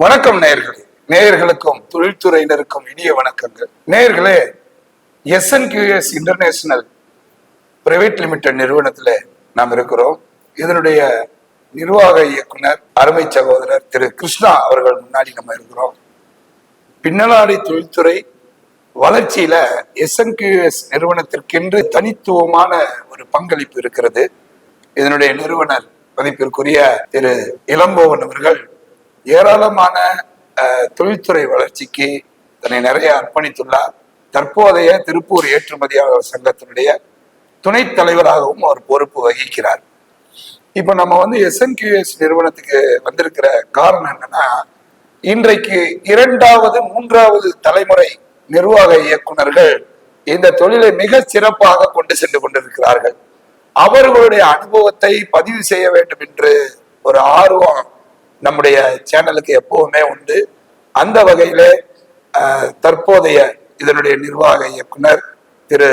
வணக்கம் நேயர்களே. நேயர்களுக்கும் தொழில்துறையினருக்கும் இனிய வணக்கங்கள். நேயர்களே எஸ்என்கியூஎஸ் இன்டர்நேஷனல் பிரைவேட் லிமிடெட் நிறுவனத்தில் நாம் இருக்கிறோம். இதனுடைய நிர்வாக இயக்குனர் அருமை சகோதரர் திரு கிருஷ்ணா அவர்கள் முன்னாடி நம்ம இருக்கிறோம். பின்னலாடை தொழில்துறை வளர்ச்சியில எஸ்என்கியூஎஸ் நிறுவனத்திற்கென்று தனித்துவமான ஒரு பங்களிப்பு இருக்கிறது. இதனுடைய நிறுவனர் மதிப்பிற்குரிய திரு இளம்போவன் அவர்கள் ஏராளமான தொழில்துறை வளர்ச்சிக்கு தன்னை நிறைய அர்ப்பணித்துள்ளார். தற்போதைய திருப்பூர் ஏற்றுமதியாளர் சங்கத்தினுடைய துணைத் தலைவராகவும் அவர் பொறுப்பு வகிக்கிறார். இப்ப நம்ம வந்து எஸ்என்கியூஎஸ் நிறுவனத்துக்கு வந்திருக்கிற காரணம் என்னன்னா இன்றைக்கு இரண்டாவது மூன்றாவது தலைமுறை நிர்வாக இயக்குனர்கள் இந்த தொழிலை மிக சிறப்பாக கொண்டு சென்று கொண்டிருக்கிறார்கள். அவர்களுடைய அனுபவத்தை பதிவு செய்ய வேண்டும் என்று ஒரு ஆர்வம் நம்முடைய சேனலுக்கு எப்பவுமே உண்டு. அந்த வகையில தற்போதைய இதனுடைய நிர்வாக இயக்குனர் திரு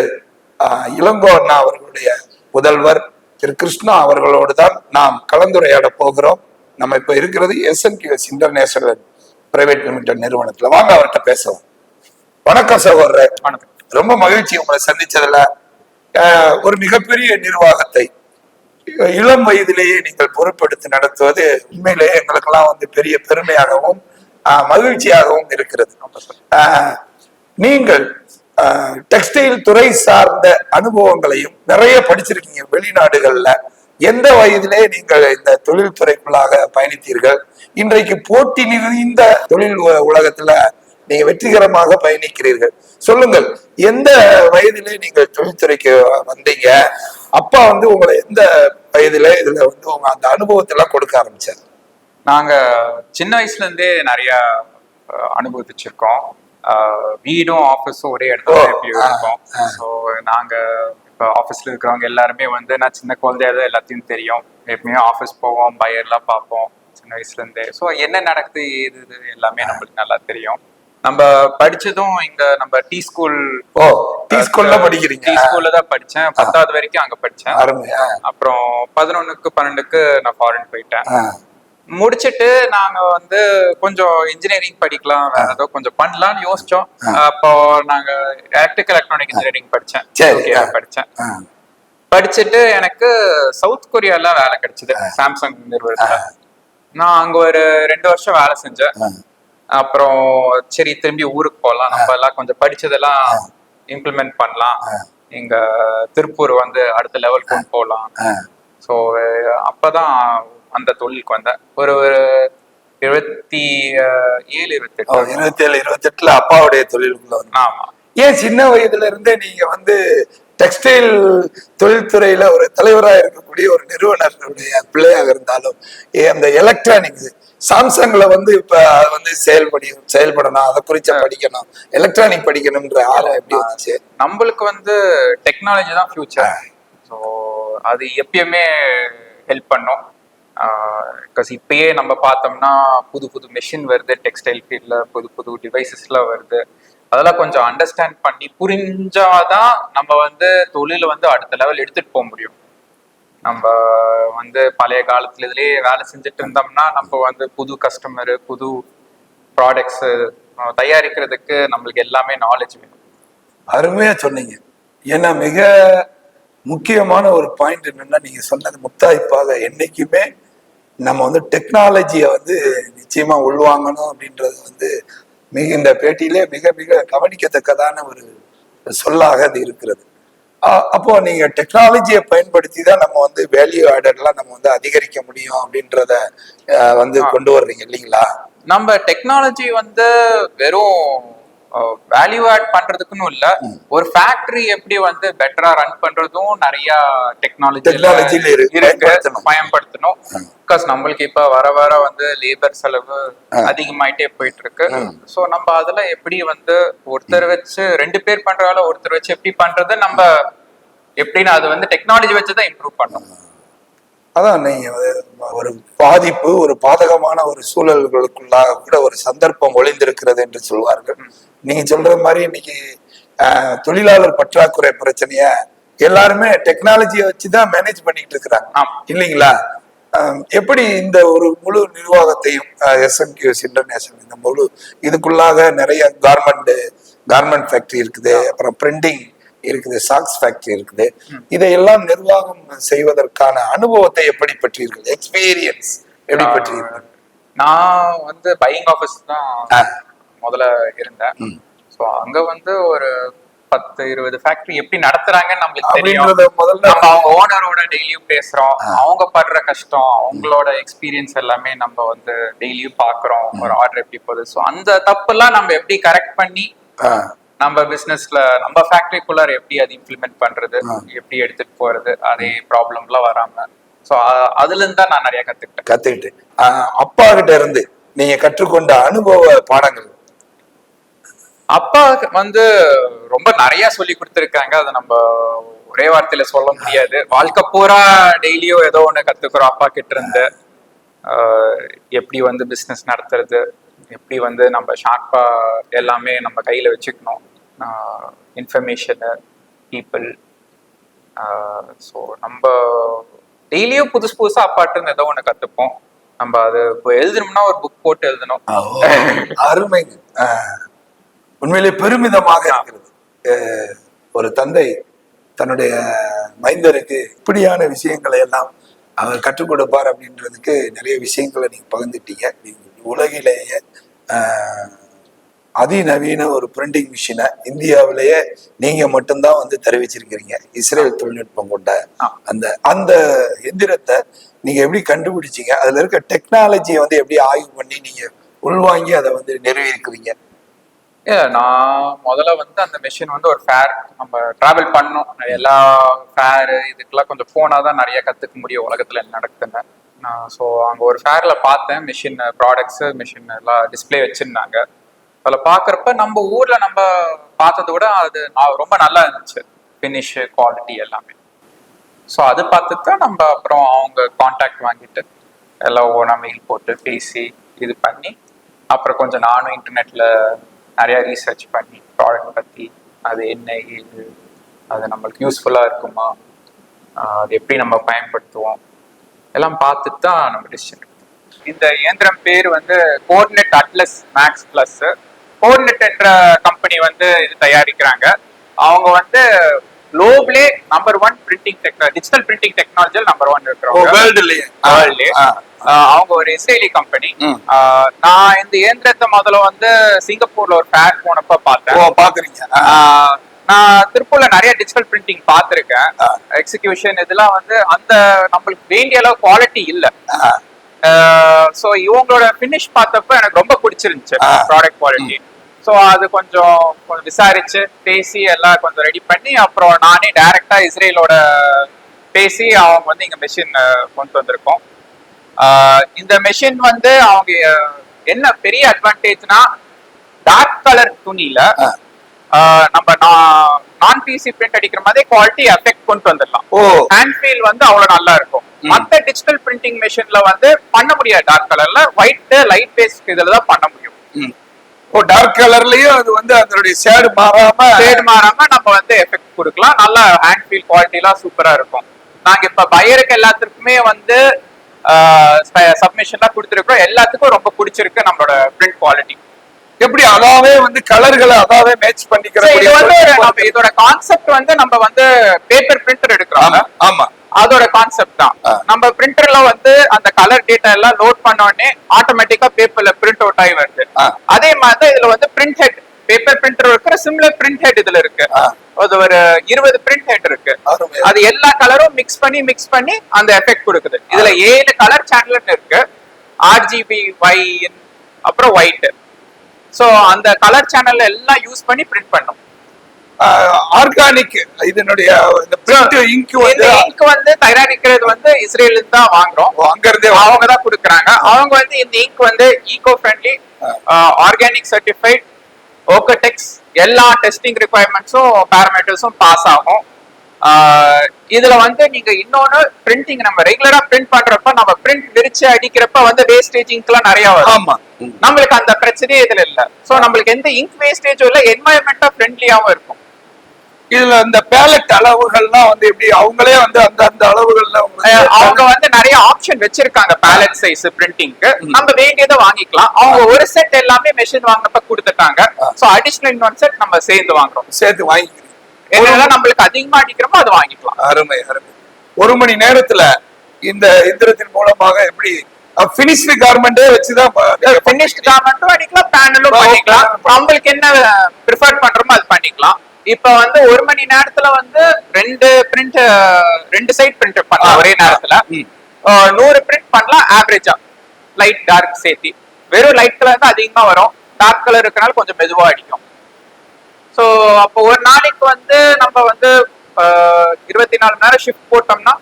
இளங்கோ அண்ணா அவர்களுடைய புதல்வர் திரு கிருஷ்ணா அவர்களோடு தான் நாம் கலந்துரையாட போகிறோம். நம்ம இப்ப இருக்கிறது எஸ்என்கியூஎஸ் இன்டர்நேஷனல் பிரைவேட் லிமிடெட் நிறுவனத்துல. வாங்க அவர்கிட்ட பேசுவோம். வணக்கம் சகோதரர். வணக்கம். ரொம்ப மகிழ்ச்சி உங்களை சந்திச்சதுல. ஒரு மிகப்பெரிய நிர்வாகத்தை இளம் வயதிலேயே நீங்கள் பொறுப்பெடுத்து நடத்துவது உண்மையிலேயே எங்களுக்கெல்லாம் வந்து பெரிய பெருமையாகவும் மகிழ்ச்சியாகவும் இருக்கிறது. நீங்கள் டெக்ஸ்டைல் துறை சார்ந்த அனுபவங்களையும் நிறைய படிச்சிருக்கீங்க வெளிநாடுகள்ல. எந்த வயதிலே நீங்கள் இந்த தொழில் துறைக்குள்ளாக பயணித்தீர்கள்? இன்றைக்கு போட்டி நிறைந்த தொழில் உலகத்துல நீங்க வெற்றிகரமாக பயணிக்கிறீர்கள். சொல்லுங்கள் எந்த வயதிலே நீங்கள் தொழில்துறைக்கு வந்தீங்க? அப்பா வந்து உங்களை எந்த வயதிலே இதுல வந்து உங்க அந்த அனுபவத்தை எல்லாம் கொடுக்க ஆரம்பிச்சாரு. நாங்க சின்ன வயசுல இருந்தே நிறைய அனுபவிச்சிருக்கோம். வீடும் ஆஃபீஸும் ஒரே இடத்துல இருக்கோம். ஸோ நாங்க இப்போ ஆஃபீஸ்ல இருக்கிறவங்க எல்லாருமே வந்து நான் சின்ன குழந்தையா தான் எல்லாத்தையும் தெரியும். எப்பயுமே ஆஃபீஸ் போவோம் பையர்லாம் பார்ப்போம். சின்ன வயசுல இருந்தே ஸோ என்ன நடக்குது ஏது இது எல்லாமே நம்மளுக்கு நல்லா தெரியும். நம்ம படிச்சதும் இங்க நம்ம டி ஸ்கூல் ஓ டீ ஸ்கூல்ல படிக்கிறீங்க. டி ஸ்கூல்ல தான் படிச்சேன். பத்தாவது வரைக்கும் அங்க படிச்சேன். அப்புறம் பதினொன்னுக்கு பன்னெண்டுக்கு நான் ஃபாரின் போயிட்டேன். முடிச்சிட்டு நாங்க வந்து கொஞ்சம் இன்ஜினியரிங் படிக்கலாம் வேற ஏதோ கொஞ்சம் பண்ணலாம்னு யோசிச்சோம். அப்போ நாங்க எலக்ட்ரிக்கல் எலக்ட்ரானிக் இன்ஜினியரிங் படிச்சேன். படிச்சேன். படிச்சுட்டு எனக்கு சவுத் கொரியால வேலை கிடைச்சது சாம்சங் நிறுவனத்துல. நான் அங்க ஒரு ரெண்டு வருஷம் வேலை செஞ்சேன். அப்புறம் சரி திரும்பி ஊருக்கு போகலாம் நம்ம எல்லாம் கொஞ்சம் படிச்சதெல்லாம் இம்ப்ளிமெண்ட் பண்ணலாம். இங்க திருப்பூர் வந்து அடுத்த லெவல் கொண்டு போகலாம். ஸோ அப்பதான் அந்த தொழிலுக்கு வந்தேன். ஒரு ஒரு இருபத்தி ஏழு ஓ, இருபத்தெட்டு. இருபத்தி ஏழு இருபத்தி எட்டுல அப்பாவுடைய தொழிலுக்குள்ள வந்து ஆமா. ஏன் சின்ன வயதுல இருந்தே நீங்க வந்து டெக்ஸ்டைல் தொழில்துறையில ஒரு தலைவரா இருக்கக்கூடிய ஒரு நிறுவனருடைய பிள்ளையாக இருந்தாலும் அந்த எலக்ட்ரானிக்ஸ் சாம்சங்ல வந்து இப்ப அது வந்து செயல்படி செயல்படணும் அதை குறிச்ச படிக்கணும் எலக்ட்ரானிக் படிக்கணும்ன்ற ஆர்வம் எப்படி வந்துச்சு நம்மளுக்கு வந்து டெக்னாலஜி தான் ஃபியூச்சர் ஸோ அது எப்பயுமே ஹெல்ப் பண்ணும். பிகாஸ் இப்பயே நம்ம பார்த்தோம்னா புது புது மெஷின் வருது டெக்ஸ்டைல் ஃபீல்டில் புது புது டிவைசஸ்லாம் வருது. அதெல்லாம் கொஞ்சம் அண்டர்ஸ்டாண்ட் பண்ணி புரிஞ்சாதான் நம்ம வந்து தொழிலை வந்து அடுத்த லெவல் எடுத்துட்டு போக முடியும். நம்ம வந்து பழைய காலத்துல இதுலயே வேலை செஞ்சுட்டு இருந்தோம்னா நம்ம வந்து புது கஸ்டமரு புது ப்ராடக்ட்ஸ் தயாரிக்கிறதுக்கு நம்மளுக்கு எல்லாமே நாலேஜ் வேணும். அருமையா சொன்னீங்க. ஏன்னா மிக முக்கியமான ஒரு பாயிண்ட் என்னன்னா நீங்க சொன்னது முத்தாய்ப்பாக என்னைக்குமே நம்ம வந்து டெக்னாலஜியை வந்து நிச்சயமா உள்வாங்கணும் அப்படின்றது வந்து மிக இந்த பேட்டியிலே மிக மிக கவனிக்கத்தக்கதான ஒரு சொல்லாக அது இருக்கிறது. அப்போ நீங்க டெக்னாலஜியை பயன்படுத்தி தான் நம்ம வந்து வேல்யூ ஆடர்லாம் நம்ம வந்து அதிகரிக்க முடியும் அப்படின்றத வந்து கொண்டு வர்றீங்க இல்லைங்களா? நம்ம டெக்னாலஜி வந்து வெறும் வேல்யூ ஆட் பண்றதுக்குன்னு இல்ல. ஒரு ஃபேக்டரி எப்படி வந்து பெட்டரா ரன் பண்றதும் நிறைய டெக்னாலஜி இருக்கு. பயன்படுத்தணும். பிகாஸ் நம்மளுக்கு இப்ப வர வர வந்து லேபர் செலவு அதிகமாயிட்டே போயிட்டு இருக்கு சோ நம்ம அதுல எப்படி வந்து ஒருத்தர் வச்சு ரெண்டு பேர் பண்ற வேலை ஒருத்தர் வச்சு எப்படி பண்றது நம்ம எப்படின்னு அது வந்து டெக்னாலஜி வச்சு தான் இம்ப்ரூவ் பண்ணணும் அதான் நீங்க ஒரு பாதிப்பு ஒரு பாதகமான ஒரு சூழல்களுக்குள்ளாக கூட ஒரு சந்தர்ப்பம் ஒளிந்திருக்கிறது என்று சொல்வார்கள். நீங்க சொல்ற மாதிரி இன்னைக்கு தொழிலாளர் பற்றாக்குறை பிரச்சனைய எல்லாருமே டெக்னாலஜியை வச்சுதான் மேனேஜ் பண்ணிட்டு இருக்கிறாங்க. இல்லைங்களா? எப்படி இந்த ஒரு முழு நிர்வாகத்தையும் எஸ்என்கியூஎஸ் இன்டர்நேஷனல் இந்த முழு இதுக்குள்ளாக நிறைய கார்மெண்ட் கார்மெண்ட் ஃபேக்டரி இருக்குது அப்புறம் பிரிண்டிங் இருக்குது சாக்ஸ் ஃபேக்டரி இருக்குது. இதையெல்லாம் நிர்வாகம் செய்வதற்கான அனுபவத்தை எப்படி பெற்றீர்கள்? எக்ஸ்பீரியன்ஸ் எப்படி பெற்றீர்கள்? நான் வந்து பையிங் ஆஃபீஸ் தான். முதல்ல இருந்தேன். ஸோ அங்க வந்து ஒரு பத்து இருபது ஃபேக்டரி எப்படி நடத்துறாங்கன்னு நம்மளுக்கு தெரியும். முதல்ல நம்ம அவங்க ஓனரோட டெய்லியும் பேசுறோம். அவங்க படுற கஷ்டம் அவங்களோட எக்ஸ்பீரியன்ஸ் எல்லாமே நம்ம வந்து டெய்லியும் பாக்குறோம் ஒரு ஆர்டர் எப்படி போகுது. ஸோ அந்த தப்பெல்லாம் நம்ம எப்படி கரெக்ட் பண்ணி நம்ம பிசினஸ்ல நம்ம ஃபேக்டரிக்குள்ளார எப்படி அது இம்ப்ளிமெண்ட் பண்றது எப்படி எடுத்துட்டு போறது அதே ப்ராப்ளம்லாம் வராம. ஸோ அதுல இருந்து தான் நான் நிறைய கத்துக்கிட்டேன். கத்துக்கிட்டு அப்பா கிட்ட இருந்து நீங்க கற்றுக்கொண்ட அனுபவ பாடங்கள் அப்பா வந்து ரொம்ப நிறைய சொல்லி கொடுத்துருக்காங்க. அதை நம்ம ஒரே வார்த்தையில சொல்ல முடியாது. வாழ்க்கை பூரா டெய்லியும் ஏதோ ஒன்று கத்துக்கிறோம் அப்பா கிட்ட இருந்து. எப்படி வந்து பிஸ்னஸ் நடத்துறது? எப்படி வந்து நம்ம ஷார்ப்பா எல்லாமே நம்ம கையில வச்சுக்கணும். இன்ஃபர்மேஷனு பீப்புள் ஸோ நம்ம டெய்லியும் புதுசு புதுசா அப்பாட்டு இருந்து ஏதோ ஒன்று கத்துப்போம். நம்ம அது இப்போ எழுதணும்னா ஒரு புக் போட்டு எழுதணும். அருமை அருமைங்க. உண்மையிலே பெருமிதமாக இருக்கிறது. ஒரு தந்தை தன்னுடைய மைந்தருக்கு இப்படியான விஷயங்களை எல்லாம் அவர் கற்றுக் கொடுப்பார் அப்படின்றதுக்கு நிறைய விஷயங்களை நீங்க பகிர்ந்துட்டீங்க. உலகிலேயே அதிநவீன ஒரு பிரிண்டிங் மிஷினை இந்தியாவிலேயே நீங்க மட்டும்தான் வந்து தெரிவிச்சிருக்கிறீங்க. இஸ்ரேல் தொழில்நுட்பம் கொண்ட. அந்த அந்த எந்திரத்தை நீங்க எப்படி கண்டுபிடிச்சீங்க? அதுல இருக்க டெக்னாலஜியை வந்து எப்படி ஆய்வு பண்ணி நீங்க உள்வாங்கி அதை வந்து ஏ, நான் முதல்ல வந்து அந்த மெஷின் வந்து ஒரு ஃபேர் நம்ம டிராவல் பண்ணோம் எல்லா ஃபேர் இதுக்கெல்லாம் கொஞ்சம் போனா தான் நிறைய கத்துக்க முடியும். உலகத்துல என்ன நடக்குதுன்னு. நான் ஸோ அங்க ஒரு ஃபேர்ல பார்த்தேன். மிஷின் ப்ராடக்ட்ஸ் மிஷின் எல்லாம் டிஸ்ப்ளே வச்சிருந்தாங்க. அதில் பார்க்குறப்ப நம்ம ஊர்ல நம்ம பார்த்ததை விட அது நான் ரொம்ப நல்லா இருந்துச்சு. ஃபினிஷ் குவாலிட்டி எல்லாமே. ஸோ அது பார்த்துட்டு தான் நம்ம அப்புறம் அவங்க காண்டாக்ட் வாங்கிட்டு எல்லாம் ஓனா மெயில் போட்டு பேசி இது பண்ணி அப்புறம் கொஞ்சம் நானும் இன்டர்நெட்ல நிறையா ரீசர்ச் பண்ணி ப்ராடக்ட் பற்றி அது என்ன ஏது அது நம்மளுக்கு யூஸ்ஃபுல்லாக இருக்குமா அது எப்படி நம்ம பயன்படுத்துவோம் எல்லாம் பார்த்துட்டு தான் நம்ம டிசிஷன் இந்த இயந்திரம் பேர் வந்து Kornit Atlas Max Plus Kornit என்ற கம்பெனி வந்து இது தயாரிக்கிறாங்க. அவங்க வந்து குளோபலே number one printing technology digital printing டெக்னாலஜியில் நம்பர் ஒன் இருக்கிறவங்க. வேர்ல்டுலயே. ஆஹ் அவங்க ஒரு இஸ்ரேலி கம்பெனி. நான் இந்த இயந்திரத்தை முதல்ல வந்து சிங்கப்பூர்ல ஒரு ஃபேர் போனப்ப பார்த்தேன். பாக்குறீங்க நான் திருப்பூர்ல நிறைய டிஜிட்டல் பிரிண்டிங் பார்த்திருக்கேன். ஆ. எக்ஸிகியூஷன் இதெல்லாம் வந்து அந்த நம்மளுக்கு வேண்டிய அளவு குவாலிட்டி இல்ல. சோ இவங்களோட ஃபினிஷ் பார்த்தப்ப எனக்கு ரொம்ப பிடிச்சிருந்துச்சு. ப்ராடக்ட் குவாலிட்டி சோ அது கொஞ்சம் கொஞ்சம் விசாரிச்சு பேசி எல்லாம் கொஞ்சம் ரெடி பண்ணி அப்புறம் நானே டைரக்டா இஸ்ரேலோட பேசி அவங்க வந்து இங்க மெஷின் கொண்டு வந்திருக்கோம். இந்த மெஷின் வந்து அவங்க என்ன பெரிய அட்வான்டேஜ்னா டார்க் கலர் துணியில நம்ம நான் பிசி பிரிண்ட் அடிக்கிற மாதிரி குவாலிட்டி எஃபெக்ட் கொண்டு வந்துடலாம். ஓ. ஹேண்ட் ஃபீல் வந்து அவ்வளவு நல்லா இருக்கும். மத்த டிஜிட்டல் பிரிண்டிங் மெஷின்ல வந்து பண்ண முடியாது டார்க் கலர்ல ஒயிட் லைட் பேஸ்ட் இதுல தான் பண்ண முடியும். ஓ டார்க் கலர்லயும் அது வந்து அதனுடைய ஷேடு மாறாம ஷேட் மாறாம நம்ம வந்து எஃபெக்ட் கொடுக்கலாம். நல்ல ஹேண்ட் ஃபீல் குவாலிட்டி எல்லாம் சூப்பரா இருக்கும். நாங்க இப்ப பையருக்கு எல்லாத்துக்குமே வந்து சப்மிஷன்லாம் கொடுத்துருக்கோம் எல்லாத்துக்கும் ரொம்ப பிடிச்சிருக்கு நம்மளோட பிரிண்ட் குவாலிட்டி எப்படி அதாவே வந்து கலர்களை அதாவே மேட்ச் பண்ணிக்கிற இது வந்து இதோட கான்செப்ட் வந்து நம்ம வந்து பேப்பர் பிரிண்டர் எடுக்கிறோம். ஆமா. அதோட கான்செப்ட் தான். நம்ம பிரிண்டர்ல வந்து அந்த கலர் டேட்டா எல்லாம் லோட் பண்ண உடனே ஆட்டோமேட்டிக்கா பேப்பர்ல பிரிண்ட் அவுட் ஆகி வருது. அதே மாதிரி இதுல வந்து பிரிண்ட் ஹெட் பேப்பர் பிரிண்டர் இருக்கிற சிம்லர் பிரிண்ட் ஹெட் இதுல இருக்கு. அது ஒரு இருபது பிரிண்ட் ஹெட் இருக்கு. அது எல்லா கலரும் மிக்ஸ் பண்ணி மிக்ஸ் பண்ணி அந்த எஃபெக்ட் கொடுக்குது. இதுல ஏழு கலர் சேனல் இருக்கு. ஆர்ஜிபி ஒய் அப்புறம் ஒயிட் சோ அந்த கலர் சேனல்ல எல்லாம் யூஸ் பண்ணி பிரிண்ட் பண்ணும். ஆர்கானிக் இதனுடைய இந்த பிரிண்ட் இங்க் வந்து இங்க் வந்து தயாரிக்கிறது வந்து இஸ்ரேல இருந்து தான் வாங்குறோம். அங்க இருந்தே அவங்க தான் கொடுக்குறாங்க. அவங்க வந்து இந்த இங்க் வந்து eco friendly organic certified Oekotex எல்லா டெஸ்டிங் ரிக்குவயர்மெண்ட்ஸும் பேராமீட்டர்ஸும் பாஸ் ஆகும். இதுல வந்து நீங்க இன்னொன்னு பிரிண்டிங் நம்ம ரெகுலரா பிரிண்ட் பண்றப்ப நம்ம பிரிண்ட் விரிச்சு அடிக்கிறப்ப வந்து வேஸ்டேஜ் இங்க்லாம் நிறைய வரும். ஆமா. நம்மளுக்கு அந்த பிரச்சனையே இதுல இல்ல. சோ நம்மளுக்கு எந்த இங்க் வேஸ்டேஜும் இல்ல என்வாயன்மெண்டா ஃப்ரெண்ட்லியாவும் இருக்கும். இதுல இந்த பேலட் அளவுகள்லாம் வந்து எப்படி அவங்களே வந்து அந்த அந்த அளவுகள்ல அவங்க வந்து நிறைய ஆப்ஷன் வச்சிருக்காங்க பேலட் சைஸ் பிரிண்டிங்க்கு நம்ம வேண்டியதை வாங்கிக்கலாம். அவங்க ஒரு செட் எல்லாமே மெஷின் வாங்கினப்ப கொடுத்துட்டாங்க. சோ அடிஷனல் இன்னொரு செட் நம்ம சேர்ந்து வாங்குறோம். சேர்த்து வாங்கிக்கிறீங்க என்னெல்லாம் நம்மளுக்கு அதிகமா அடிக்கிறோமோ அது வாங்கிக்கலாம். அருமை அருமை. ஒரு மணி நேரத்துல இந்த இயந்திரத்தின் மூலமாக எப்படி பினிஷ்டு கார்மெண்டே வச்சுதான் பினிஷ்ட் கார்மெண்ட்டும் அடிக்கலாம் பேனலும் பண்ணிக்கலாம். நம்மளுக்கு என்ன ப்ரிஃபர் பண்றோமோ அது பண்ணிக்கலாம். இப்ப வந்து ஒரு மணி நேரத்துல வந்து ரெண்டு பிரிண்ட் ரெண்டு சைட் பிரிண்ட் பண்ணலாம். ஒரே நேரத்துல. நூறு பிரிண்ட் பண்ணலாம் ஆவரேஜா லைட் டார்க் சேர்த்தி. வெறும் லைட் கலர் தான் அதிகமா வரும். டார்க் கலர் இருக்கனால கொஞ்சம் மெதுவா அடிக்கும். ஸோ அப்போ ஒரு நாளைக்கு வந்து நம்ம வந்து இருபத்தி நாலு நேரம் ஷிஃப்ட் போட்டோம்னா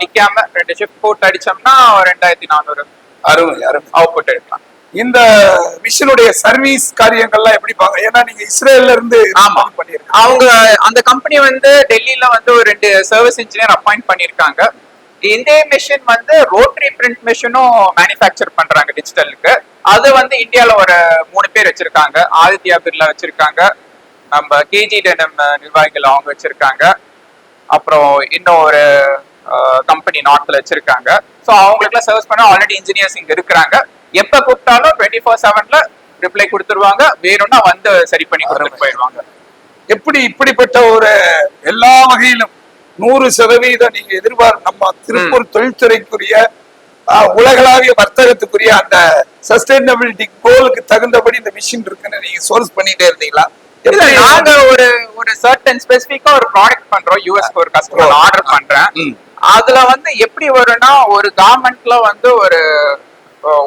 நிக்காம ரெண்டு ஷிஃப்ட் போட்டு அடிச்சோம்னா ரெண்டாயிரத்தி நானூறு அருமை அருமை அவுட்புட் எடுக்கலாம். இந்த மிஷினுடைய சர்வீஸ் காரியங்கள்லாம் எப்படி பாங்க ஏன்னா நீங்க இஸ்ரேல்ல இருந்து ஆமா. பண்ணிருக்கீங்க அவங்க அந்த கம்பெனி வந்து டெல்லியில வந்து ஒரு ரெண்டு சர்வீஸ் இன்ஜினியர் அப்பாயிண்ட் பண்ணிருக்காங்க இதே மிஷின் வந்து ரோட்டரி பிரிண்ட் மிஷினும் மேனுஃபேக்சர் பண்றாங்க டிஜிட்டலுக்கு அது வந்து இந்தியால ஒரு மூணு பேர் வச்சிருக்காங்க. ஆதித்யா பிர்லா வச்சிருக்காங்க. நம்ம கேஜி டெனம் நிர்வாகிகள் அவங்க வச்சிருக்காங்க. அப்புறம் இன்னும் ஒரு கம்பெனி நார்த்ல வச்சிருக்காங்க. ஸோ அவங்களுக்குலாம் சர்வீஸ் பண்ண ஆல்ரெடி இன்ஜினியர்ஸ் இங்க இருக்கிறாங்க. எப்ப கூப்பிட்டாலும் டுவெண்ட்டி ஃபோர் செவன்ல ரிப்ளை கொடுத்துருவாங்க. வேணும்னா வந்து சரி பண்ணி கொடுத்துட்டு போயிடுவாங்க. எப்படி இப்படிப்பட்ட ஒரு எல்லா வகையிலும் நூறு சதவீதம் நீங்க எதிர்பார் நம்ம திருப்பூர் தொழில்துறைக்குரிய உலகளாவிய வர்த்தகத்துக்குரிய அந்த சஸ்டைனபிலிட்டி கோலுக்கு தகுந்தபடி இந்த மிஷின் இருக்குன்னு நீங்க சோர்ஸ் பண்ணிட்டே இருந்தீங்களா? நாங்க ஒரு ஒரு சர்டன் ஸ்பெசிபிக்கா ஒரு ப்ராடக்ட் பண்றோம். யூஎஸ்க்கு ஒரு கஸ்டமர் ஆர்டர் பண்றேன். அதுல வந்து எப்படி வரும்னா ஒரு கார்மெண்ட்ல வந்து ஒரு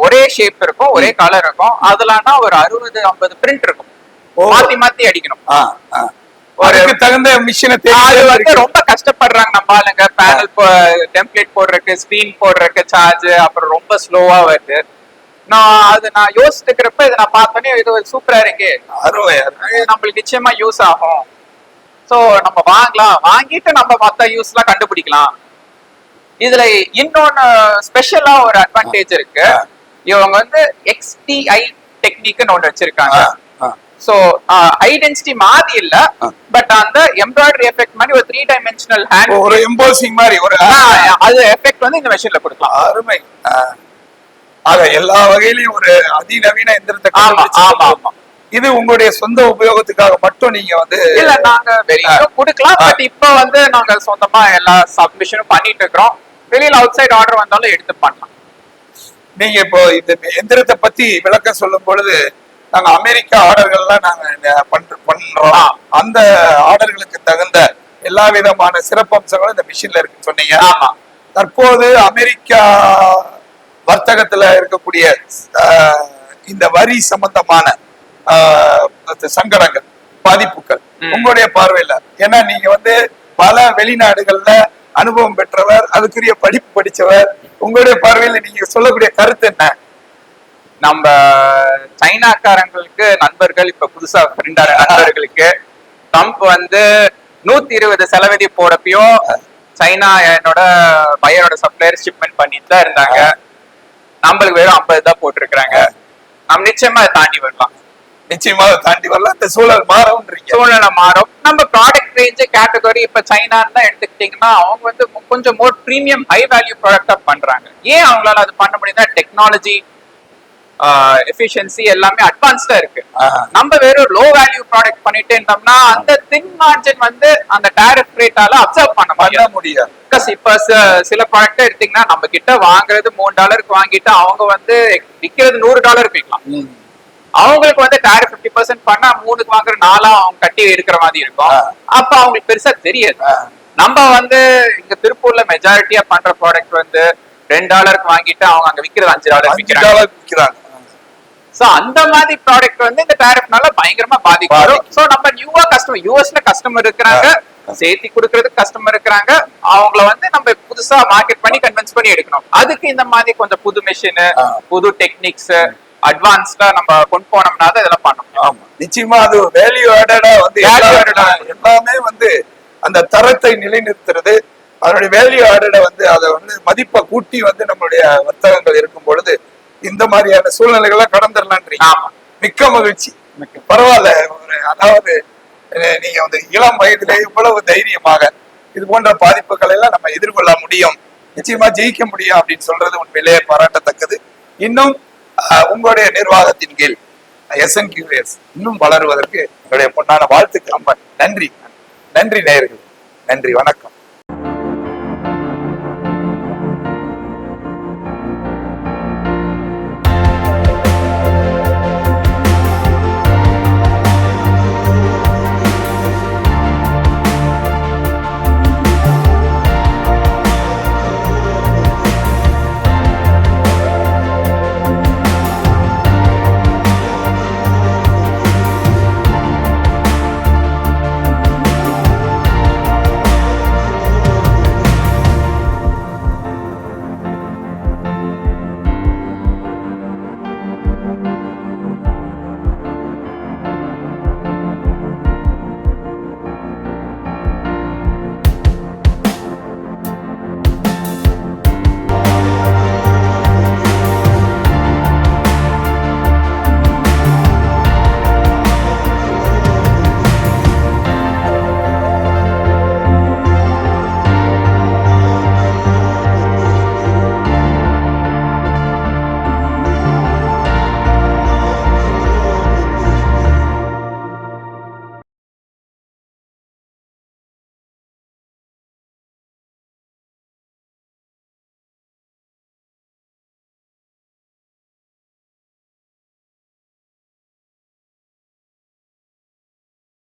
ஒரே ஷேப் இருக்கும் ஒரே கலர் இருக்கும். அதுலனா ஒரு அறுபது ஐம்பது பிரிண்ட் இருக்கும். மாத்தி மாத்தி அடிக்கணும். அதுக்கு தகுந்த மிஷினை அது வந்து ரொம்ப கஷ்டப்படுறாங்க நம்ம ஆளுங்க. பேனல் டெம்ப்ளேட் போடுறதுக்கு ஸ்கிரீன் போடுறதுக்கு சார்ஜ் அப்புறம் ரொம்ப ஸ்லோவா வருது. நான் அது நான் யோசிச்சுக்கிறப்ப இதை நான் பார்த்தோன்னே இது சூப்பரா இருக்கு. நம்மளுக்கு நிச்சயமா யூஸ் ஆகும். சோ நம்ம வாங்கலாம். வாங்கிட்டு நம்ம மத்த யூஸ் எல்லாம் கண்டுபிடிக்கலாம். இதுல இன்னொன்னு ஸ்பெஷலா ஒரு அட்வான்டேஜ் இருக்கு. இவங்க வந்து எக்ஸ்டிஐ டெக்னிக்னு ஒண்ணு வச்சிருக்காங்க. சோ ஹை டென்சிட்டி மாதிரி இல்ல. பட் அந்த எம்ப்ராய்டரி எஃபெக்ட் மாதிரி ஒரு த்ரீ டைமென்ஷனல் ஹேண்ட் ஒரு எம்போசிங் மாதிரி ஒரு அது எஃபெக்ட் வந்து இந்த மெஷின்ல கொடுக்கலாம் அருமை. ஆக எல்லா வகையிலயும் ஒரு அதிநவீன எந்திரத்தை ஆமா. ஆமா ஆமா இது உங்களுடைய சொந்த உபயோகத்துக்காக மட்டும் நீங்க வந்து இல்ல நாங்க வெளியில கொடுக்கலாம். பட் இப்போ வந்து நாங்க சொந்தமா எல்லா சப்மிஷனும் பண்ணிட்டு இருக்கிறோம். வெளியில அவுட் சைடு ஆர்டர் வந்தாலும் எடுத்து பண்ணலாம். நீங்க இப்போ இந்த எந்திரத்தை பத்தி விளக்கம் சொல்லும் பொழுது நாங்க அமெரிக்கா ஆர்டர்கள்லாம் நாங்க பண்ற- பண்றோம். அந்த ஆர்டர்களுக்கு தகுந்த எல்லா விதமான சிறப்பம்சங்களும் இந்த மிஷின்ல இருக்குன்னு சொன்னீங்க. ஆமா. தற்போது அமெரிக்கா வர்த்தகத்துல இருக்கக்கூடிய இந்த வரி சம்பந்தமான சங்கடங்கள் பாதிப்புகள். உங்களுடைய பார்வையில. ஏன்னா நீங்க வந்து பல வெளிநாடுகள்ல அனுபவம் பெற்றவர் அதுக்குரிய படிப்பு படிச்சவர். உங்களுடைய பார்வையில நீங்க சொல்லக்கூடிய கருத்து என்ன? நம்ம சைனாக்காரங்களுக்கு நண்பர்கள் இப்ப புதுசா ஃப்ரெண்டான நண்பர்களுக்கு ட்ரம்ப் வந்து நூத்தி இருபது செலவதி போடப்பையும் சைனா என்னோட பையனோட சப்ளையர் ஷிப்மெண்ட் பண்ணிட்டு தான் இருந்தாங்க. நம்மளுக்கு வெறும் ஐம்பது தான் போட்டிருக்கிறாங்க. நம்ம நிச்சயமா தாண்டி வரலாம். நிச்சயமா அதை தாண்டி வரலாம். இந்த சூழல் மாறும்ன்றீங்க சூழ்நிலை மாறும். நம்ம ப்ராடக்ட் ரேஞ்ச் கேட்டகரி இப்ப சைனான்னு எடுத்துக்கிட்டீங்கன்னா அவங்க வந்து கொஞ்சம் மோர் ப்ரீமியம் ஹை வேல்யூ ப்ராடக்டா பண்றாங்க. ஏன் அவங்களால அது பண்ண முடியுதுன்னா டெக்னாலஜி எஃபிஷியன்சி எல்லாமே அட்வான்ஸ்டா இருக்கு. நம்ம வெறும் லோ வேல்யூ ப்ராடக்ட் பண்ணிட்டு இருந்தோம்னா அந்த தின் மார்ஜின் வந்து அந்த டேரிஃப் ரேட்டால அப்சர்வ் பண்ண பண்ண முடியாது. பிகாஸ் இப்ப சில ப்ராடக்ட் எடுத்தீங்கன்னா நம்ம கிட்ட வாங்குறது மூணு டாலருக்கு வாங்கிட்டு அவங்க வந்து விக்கிறது நூறு டாலருக்கு விற்கலாம். அவங்களுக்கு வந்து டேரிஃப் ஃபிஃப்டி பர்சன்ட் பண்ணா மூணுக்கு வாங்குற நாலா அவங்க கட்டி இருக்கிற மாதிரி இருக்கும். அப்ப அவங்களுக்கு பெருசா தெரியாது. நம்ம வந்து இங்க திருப்பூர்ல மெஜாரிட்டியா பண்ற ப்ராடக்ட் வந்து ரெண்டு டாலருக்கு வாங்கிட்டு அவங்க அங்க விக்கிறது அஞ்சு டாலர் விக்கிறாங்க. சோ அந்த மாதிரி ப்ராடக்ட் வந்து இந்த டேரிஃப்னால பயங்கரமா பாதிக்கும். சோ நம்ம நியூவா கஸ்டமர் யூஎஸ்ல கஸ்டமர் இருக்கிறாங்க. சேர்த்தி கொடுக்கறதுக்கு கஸ்டமர் இருக்கிறாங்க. அவங்கள வந்து நம்ம புதுசா மார்க்கெட் பண்ணி கன்வின்ஸ் பண்ணி எடுக்கணும். அதுக்கு இந்த மாதிரி கொஞ்சம் புது மெஷின். புது டெக்னிக்ஸ் அட்வான்ஸ்டா நம்ம கொண்டு போனோம்னா தான் இதெல்லாம் பண்ண முடியும். ஆமா. நிச்சயமா அது வேல்யூ ஆடடா வந்து. எல்லாமே வந்து அந்த தரத்தை நிலைநிறுத்துறது அதனுடைய வேல்யூ ஆடட வந்து அதை வந்து மதிப்பை கூட்டி வந்து நம்மளுடைய வர்த்தகங்கள் இருக்கும் பொழுது இந்த மாதிரியான சூழ்நிலைகள்லாம் கடந்துடலான்றீங்க ஆமா. மிக்க மகிழ்ச்சி. பரவாயில்ல ஒரு அதாவது நீங்க வந்து இளம் வயதிலே இவ்வளவு தைரியமாக இது போன்ற பாதிப்புகளை எல்லாம் நம்ம எதிர்கொள்ள முடியும். நிச்சயமா ஜெயிக்க முடியும் அப்படின்னு சொல்றது உண்மையிலேயே பாராட்டத்தக்கது. இன்னும் உங்களுடைய நிர்வாகத்தின் கீழ் எஸ்என்கியூஎஸ் இன்னும் வளருவதற்கு உங்களுடைய பொன்னான வாழ்த்துக்கு ரொம்ப நன்றி. நன்றி நேயர்கள். நன்றி. வணக்கம்.